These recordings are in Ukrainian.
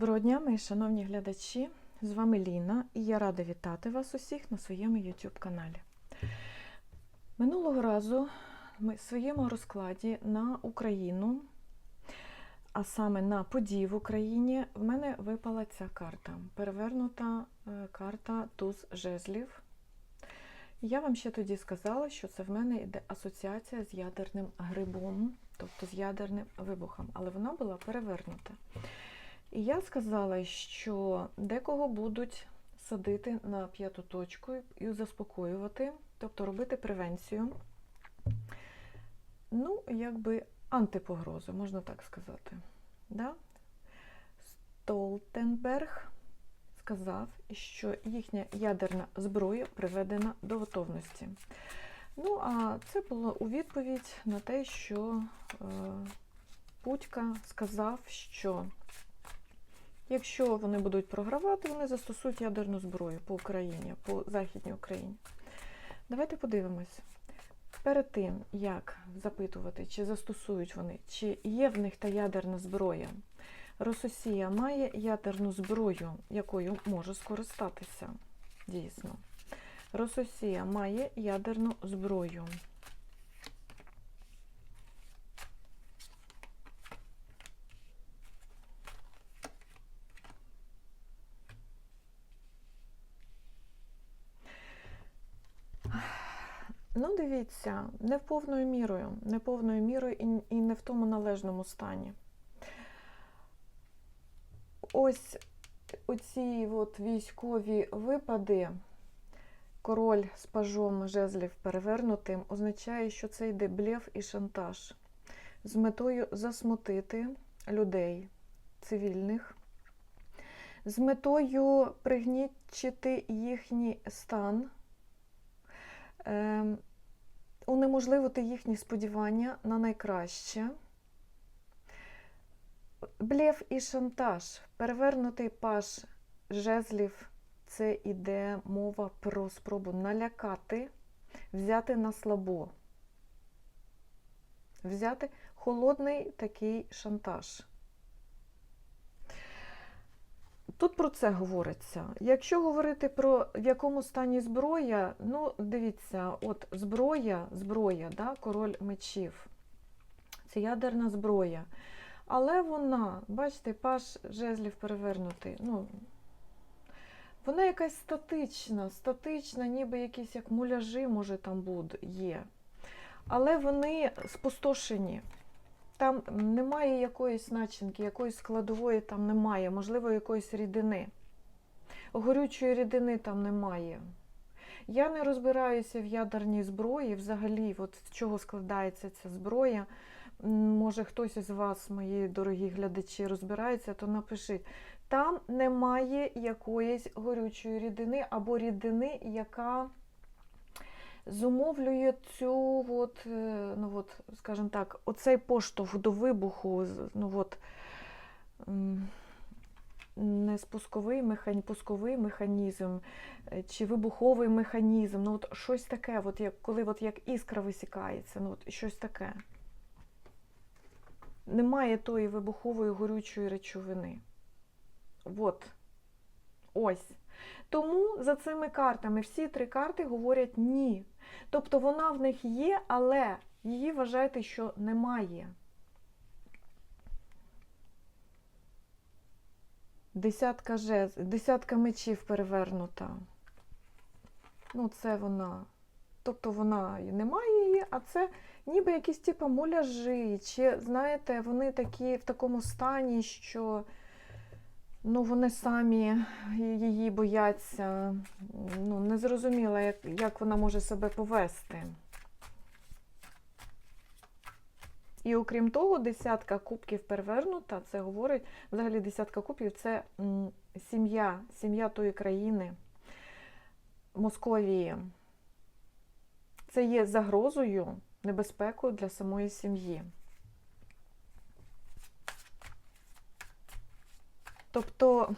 Доброго дня, мої шановні глядачі! З вами Ліна, і я рада вітати вас усіх на своєму YouTube каналі. Минулого разу ми в своєму розкладі на Україну, а саме на події в Україні, в мене випала ця карта. Перевернута е, карта Туз жезлів. Я вам ще тоді сказала, що це в мене йде асоціація з ядерним грибом, тобто з ядерним вибухом, але вона була перевернута. І я сказала, що декого будуть садити на п'яту точку і заспокоювати, тобто робити превенцію. Ну, якби антипогрозу, можна так сказати. Да? Столтенберг сказав, що їхня ядерна зброя приведена до готовності. Ну, а це було у відповідь на те, що е, Путька сказав, що Якщо вони будуть програвати, вони застосують ядерну зброю по Україні, по Західній Україні. Давайте подивимось. Перед тим, як запитувати, чи застосують вони, чи є в них та ядерна зброя, Рососія має ядерну зброю, якою може скористатися. Дійсно. Рососія має ядерну зброю. Ну, дивіться, не повною мірою, не повною мірою і, і не в тому належному стані. Ось оці от військові випади, король з пажом жезлів перевернутим, означає, що це йде блєв і шантаж з метою засмутити людей цивільних, з метою пригнічити їхній стан. Ем, унеможливити їхні сподівання на найкраще. Блєв і шантаж. Перевернутий паш жезлів це іде мова про спробу налякати, взяти на слабо. Взяти холодний такий шантаж. Тут про це говориться. Якщо говорити про в якому стані зброя, ну дивіться, от зброя, зброя, да, король мечів, це ядерна зброя. Але вона, бачите, паш жезлів перевернутий. ну, Вона якась статична, статична, ніби якісь як муляжі, може, там буде, є. Але вони спустошені. Там немає якоїсь начинки, якоїсь складової там немає, можливо, якоїсь рідини. Горючої рідини там немає. Я не розбираюся в ядерній зброї, взагалі, от з чого складається ця зброя. Може, хтось із вас, мої дорогі глядачі, розбирається, то напишіть. Там немає якоїсь горючої рідини або рідини, яка зумовлює цю, от, е, ну от, скажімо так, оцей поштовх до вибуху, ну от, не спусковий механізм, пусковий механізм е, чи вибуховий механізм, ну от щось таке, от як, коли от як іскра висікається, ну от щось таке. Немає тої вибухової горючої речовини. От. Ось. Тому за цими картами всі три карти говорять ні. Тобто вона в них є, але її вважайте, що немає. Десятка жез, десятка мечів перевернута. Ну, це вона. Тобто вона немає її, а це ніби якісь типу муляжі. Чи, знаєте, вони такі в такому стані, що ну, вони самі її бояться. Ну, Не зрозуміла, як, як вона може себе повести. І окрім того, десятка кубків перевернута, це говорить, взагалі десятка кубків це сім'я, сім'я тої країни, Московії. Це є загрозою, небезпекою для самої сім'ї. Тобто,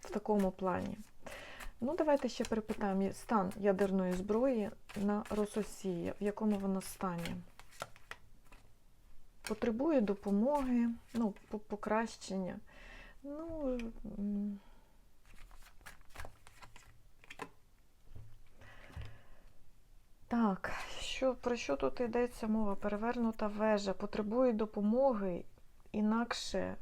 в такому плані. Ну, давайте ще перепитаємо стан ядерної зброї на Рососії, в якому вона стані. Потребує допомоги, ну, покращення. Ну, так, що, про що тут йдеться мова? Перевернута вежа потребує допомоги, інакше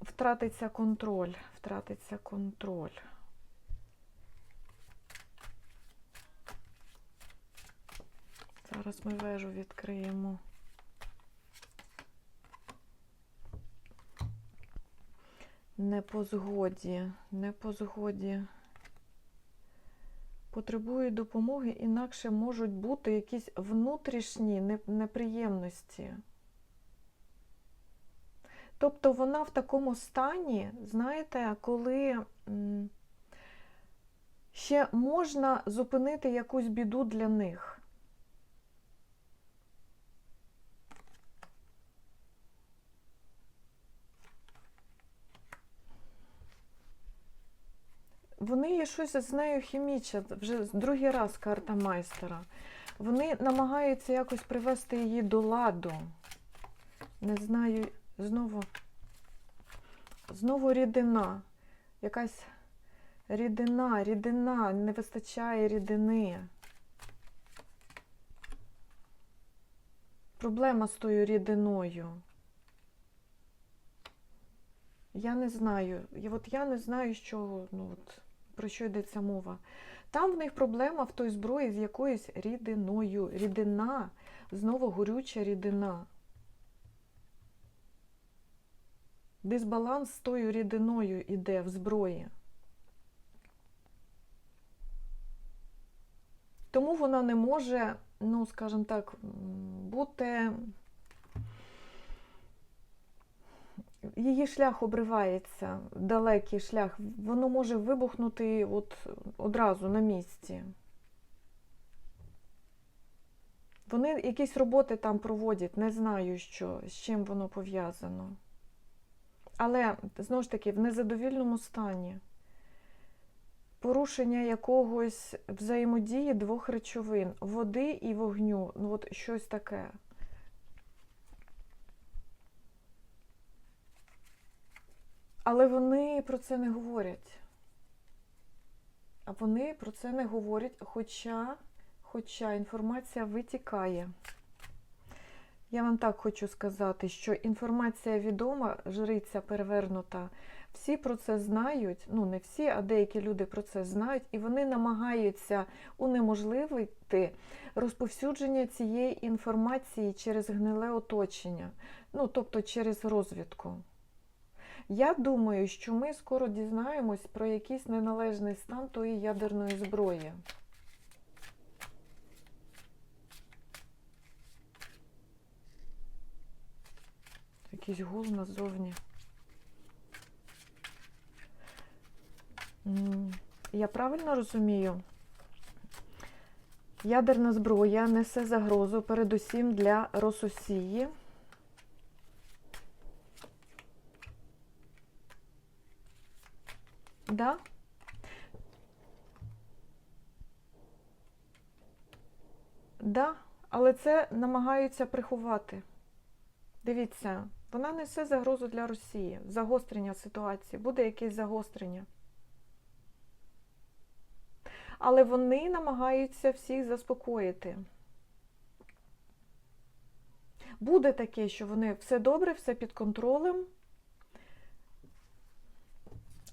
втратиться контроль. Втратиться контроль. Зараз ми вежу відкриємо. Не по згоді, не по згоді. Потребує допомоги, інакше можуть бути якісь внутрішні неприємності. Тобто вона в такому стані, знаєте, коли ще можна зупинити якусь біду для них. Вони її щось з нею хімічать, вже другий раз карта майстера. Вони намагаються якось привести її до ладу. Не знаю, знову, знову рідина. Якась рідина, рідина, не вистачає рідини. Проблема з тою рідиною. Я не знаю. І от я не знаю, що, ну, от, про що йдеться мова. Там в них проблема в той зброї з якоюсь рідиною. Рідина, знову горюча рідина. Дисбаланс з тою рідиною іде в зброї. Тому вона не може, ну, скажімо так, бути. Її шлях обривається, далекий шлях. Воно може вибухнути от одразу на місці. Вони якісь роботи там проводять, не знаю, що, з чим воно пов'язано. Але, знову ж таки, в незадовільному стані. Порушення якогось взаємодії двох речовин води і вогню. Ну, от щось таке. Але вони про це не говорять. А вони про це не говорять, хоча, хоча інформація витікає. Я вам так хочу сказати, що інформація відома, жриця перевернута, всі про це знають, ну не всі, а деякі люди про це знають, і вони намагаються унеможливити розповсюдження цієї інформації через гниле оточення, ну тобто через розвідку. Я думаю, що ми скоро дізнаємось про якийсь неналежний стан тої ядерної зброї. Якийсь гул назовні. Я правильно розумію? Ядерна зброя несе загрозу передусім для Рососії. Да? Да, але це намагаються приховати. Дивіться, вона несе загрозу для Росії, загострення ситуації, буде якесь загострення. Але вони намагаються всіх заспокоїти. Буде таке, що вони все добре, все під контролем.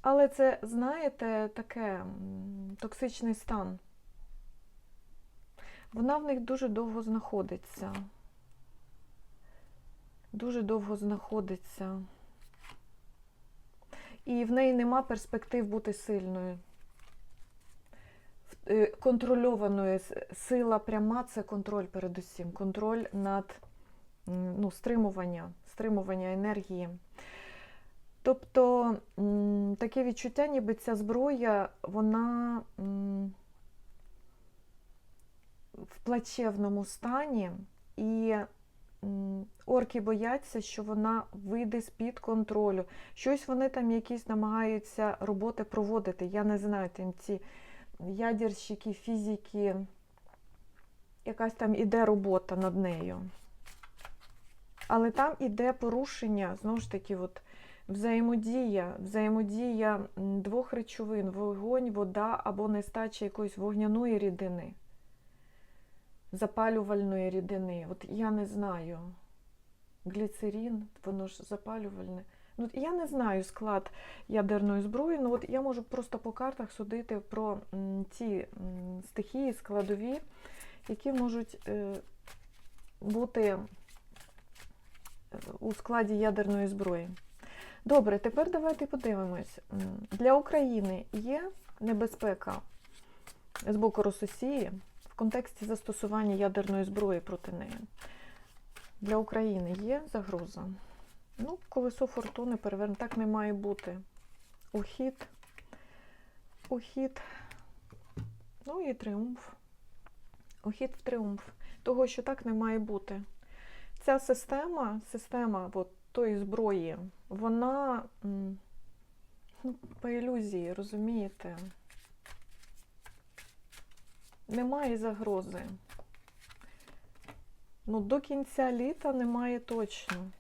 Але це, знаєте, таке токсичний стан. Вона в них дуже довго знаходиться. Дуже довго знаходиться. І в неї нема перспектив бути сильною. Е, Контрольованою сила пряма це контроль передусім. Контроль над ну, стримування, стримування енергії. Тобто таке відчуття, ніби ця зброя, вона в плачевному стані, і орки бояться, що вона вийде з-під контролю. Щось вони там якісь намагаються роботи проводити. Я не знаю, там ці ядерщики, фізики, якась там іде робота над нею. Але там іде порушення, знову ж таки, от, Взаємодія, взаємодія двох речовин, вогонь, вода або нестача якоїсь вогняної рідини, запалювальної рідини. От я не знаю. Гліцерин, воно ж запалювальне. Ну, я не знаю склад ядерної зброї, ну от я можу просто по картах судити про м, стихії складові, які можуть е, бути е, у складі ядерної зброї. Добре, тепер давайте подивимось. Для України є небезпека з боку Росії в контексті застосування ядерної зброї проти неї. Для України є загроза. Ну, колесо фортуни перевернуто. Так не має бути. Ухід, ухід, ну і тріумф. Ухід в тріумф. Того, що так не має бути. Ця система, система от, тої зброї, вона ну, по ілюзії, розумієте? Немає загрози. Ну, до кінця літа немає точно.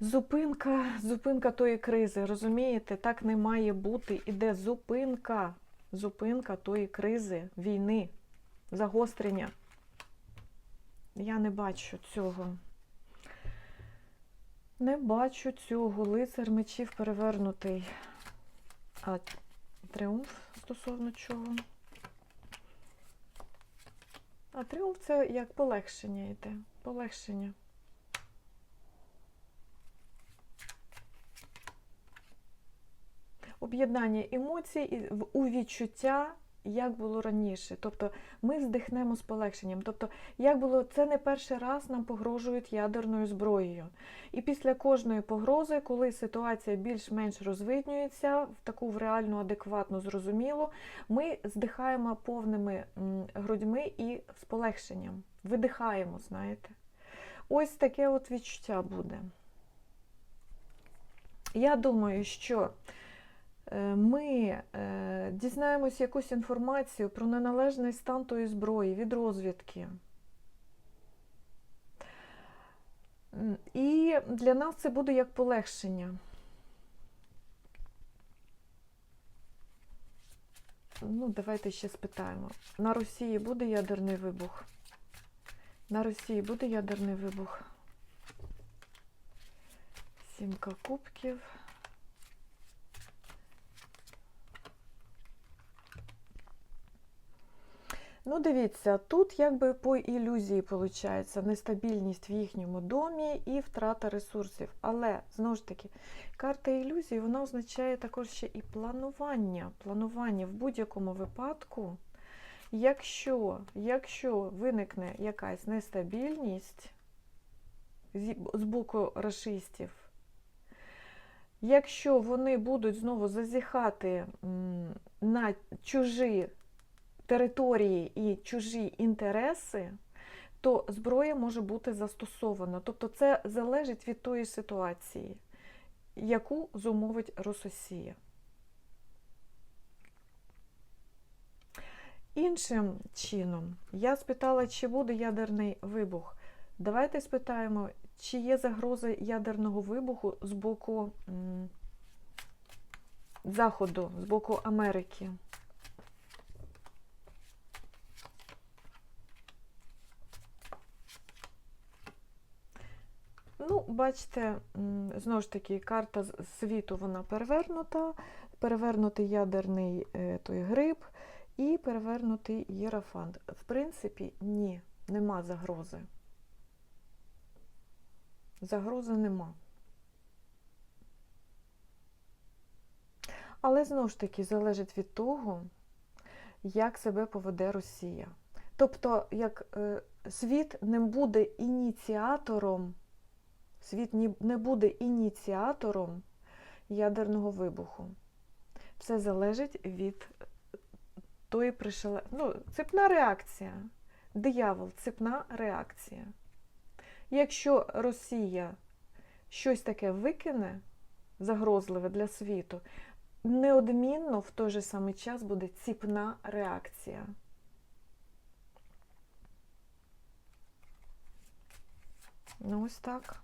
Зупинка, зупинка тої кризи, розумієте? Так не має бути. Іде зупинка, зупинка тої кризи, війни, загострення. Я не бачу цього. Не бачу цього. Лицар мечів перевернутий. А тріумф стосовно чого? А тріумф це як полегшення йде. Полегшення. Об'єднання емоцій у відчуття, як було раніше. Тобто ми здихнемо з полегшенням. Тобто, як було, це не перший раз нам погрожують ядерною зброєю. І після кожної погрози, коли ситуація більш-менш розвиднюється, в таку в реальну, адекватну, зрозумілу, ми здихаємо повними грудьми і з полегшенням. Видихаємо, знаєте. Ось таке от відчуття буде. Я думаю, що ми е, дізнаємось якусь інформацію про неналежний стан тої зброї від розвідки. І для нас це буде як полегшення. Ну, давайте ще спитаємо. На Росії буде ядерний вибух? На Росії буде ядерний вибух? Сімка кубків. Ну, дивіться, тут якби по ілюзії виходить нестабільність в їхньому домі і втрата ресурсів. Але, знову ж таки, карта ілюзії вона означає також ще і планування. Планування в будь-якому випадку, якщо, якщо виникне якась нестабільність з боку рашистів, якщо вони будуть знову зазіхати на чужі території і чужі інтереси, то зброя може бути застосована. Тобто це залежить від тої ситуації, яку зумовить Рососія. Іншим чином, я спитала, чи буде ядерний вибух. Давайте спитаємо, чи є загроза ядерного вибуху з боку Заходу, з боку Америки. Ну, бачите, знову ж таки, карта світу вона перевернута, перевернутий ядерний е, той гриб і перевернутий єрафант. В принципі, ні, нема загрози. Загрози нема. Але знову ж таки залежить від того, як себе поведе Росія. Тобто, як е, світ не буде ініціатором, світ не буде ініціатором ядерного вибуху. Все залежить від тої пришеле... Ну, цепна реакція. Диявол, цепна реакція. Якщо Росія щось таке викине загрозливе для світу, неодмінно в той же самий час буде ціпна реакція. Ну, ось так.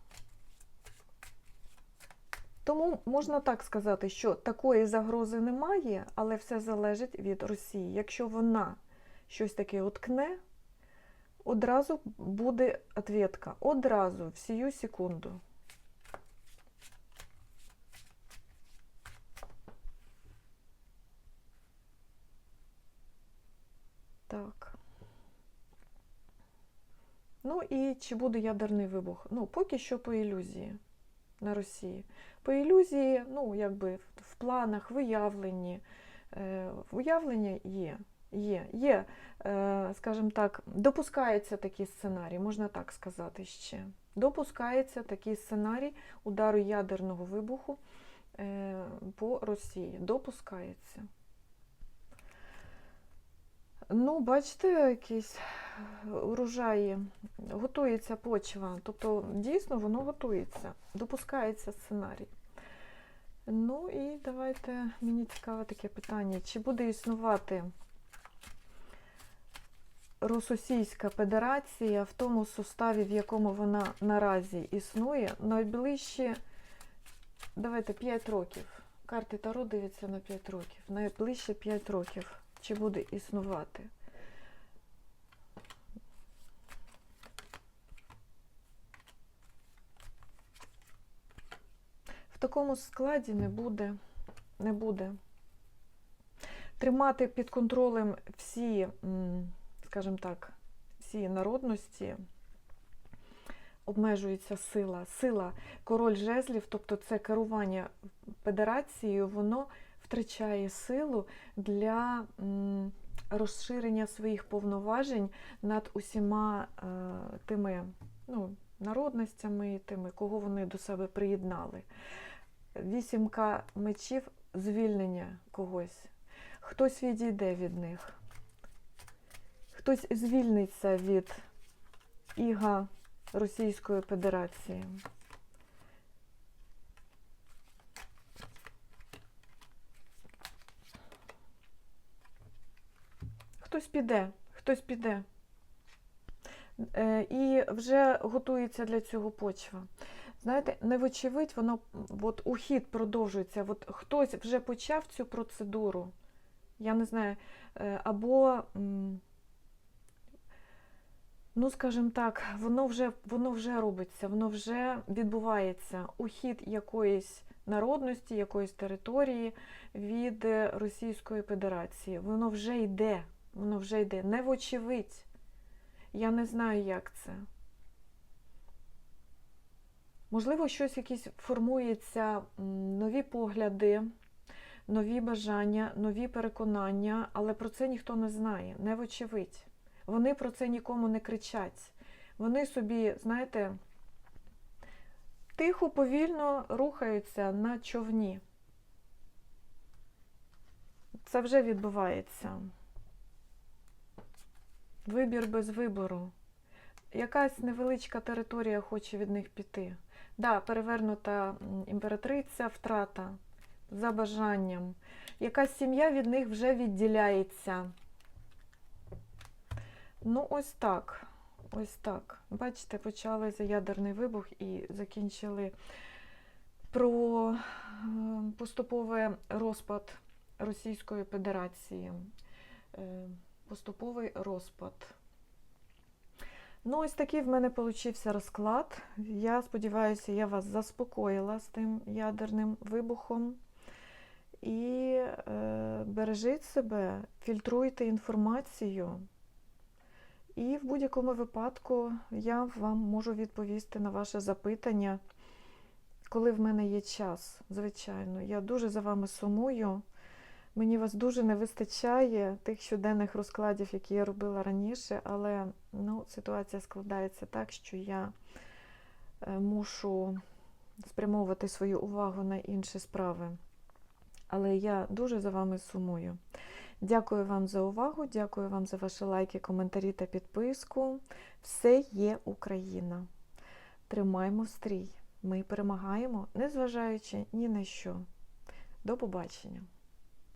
Тому можна так сказати, що такої загрози немає, але все залежить від Росії. Якщо вона щось таке уткне, одразу буде відповідка. Одразу, в сію секунду. Так. Ну і чи буде ядерний вибух? Ну, поки що по ілюзії на Росії. По ілюзії, ну, якби в планах, виявленні. Е, Уявлення є. Є, є, е, скажімо так, допускається такий сценарій, можна так сказати ще. Допускається такий сценарій удару ядерного вибуху е, по Росії. Допускається. Ну, бачите, якісь урожаї, готується почва. Тобто, дійсно, воно готується, допускається сценарій. Ну і давайте, мені цікаве таке питання, чи буде існувати Російська Федерація в тому составі, в якому вона наразі існує, найближчі, давайте 5 років. Карти Таро дивляться на 5 років. Найближче 5 років. Чи буде існувати? В такому складі не буде. Не буде. Тримати під контролем всі, скажімо так, всі народності обмежується сила. Сила король жезлів, тобто це керування федерацією, воно втрачає силу для розширення своїх повноважень над усіма е, тими ну, народностями, тими, кого вони до себе приєднали. Вісімка мечів звільнення когось. Хтось відійде від них, хтось звільниться від іга Російської Федерації. Хтось піде, хтось піде. Е, І вже готується для цього почва. Знаєте, невочевидь, воно от ухід продовжується. От хтось вже почав цю процедуру. Я не знаю, е, або, ну, скажімо так, воно вже, воно вже робиться, воно вже відбувається. Ухід якоїсь народності, якоїсь території від е, Російської Федерації. Воно вже йде, воно вже йде. Невочевидь. Я не знаю, як це. Можливо, щось якісь формується, нові погляди, нові бажання, нові переконання, але про це ніхто не знає, не вочевидь. Вони про це нікому не кричать. Вони собі, знаєте, тихо, повільно рухаються на човні. Це вже відбувається. Вибір без вибору. Якась невеличка територія хоче від них піти. Да, перевернута імператриця, втрата за бажанням. Якась сім'я від них вже відділяється. Ну, ось так. Ось так. Бачите, почали за ядерний вибух і закінчили про е, поступовий розпад Російської Федерації. Е, Поступовий розпад. Ну, ось такий в мене получився розклад. Я сподіваюся, я вас заспокоїла з тим ядерним вибухом. І е, бережіть себе, фільтруйте інформацію. І в будь-якому випадку я вам можу відповісти на ваше запитання, коли в мене є час, звичайно. Я дуже за вами сумую. Мені вас дуже не вистачає тих щоденних розкладів, які я робила раніше, але ну, ситуація складається так, що я е, мушу спрямовувати свою увагу на інші справи. Але я дуже за вами сумую. Дякую вам за увагу, дякую вам за ваші лайки, коментарі та підписку. Все є Україна. Тримаймо стрій. Ми перемагаємо, незважаючи ні на що. До побачення!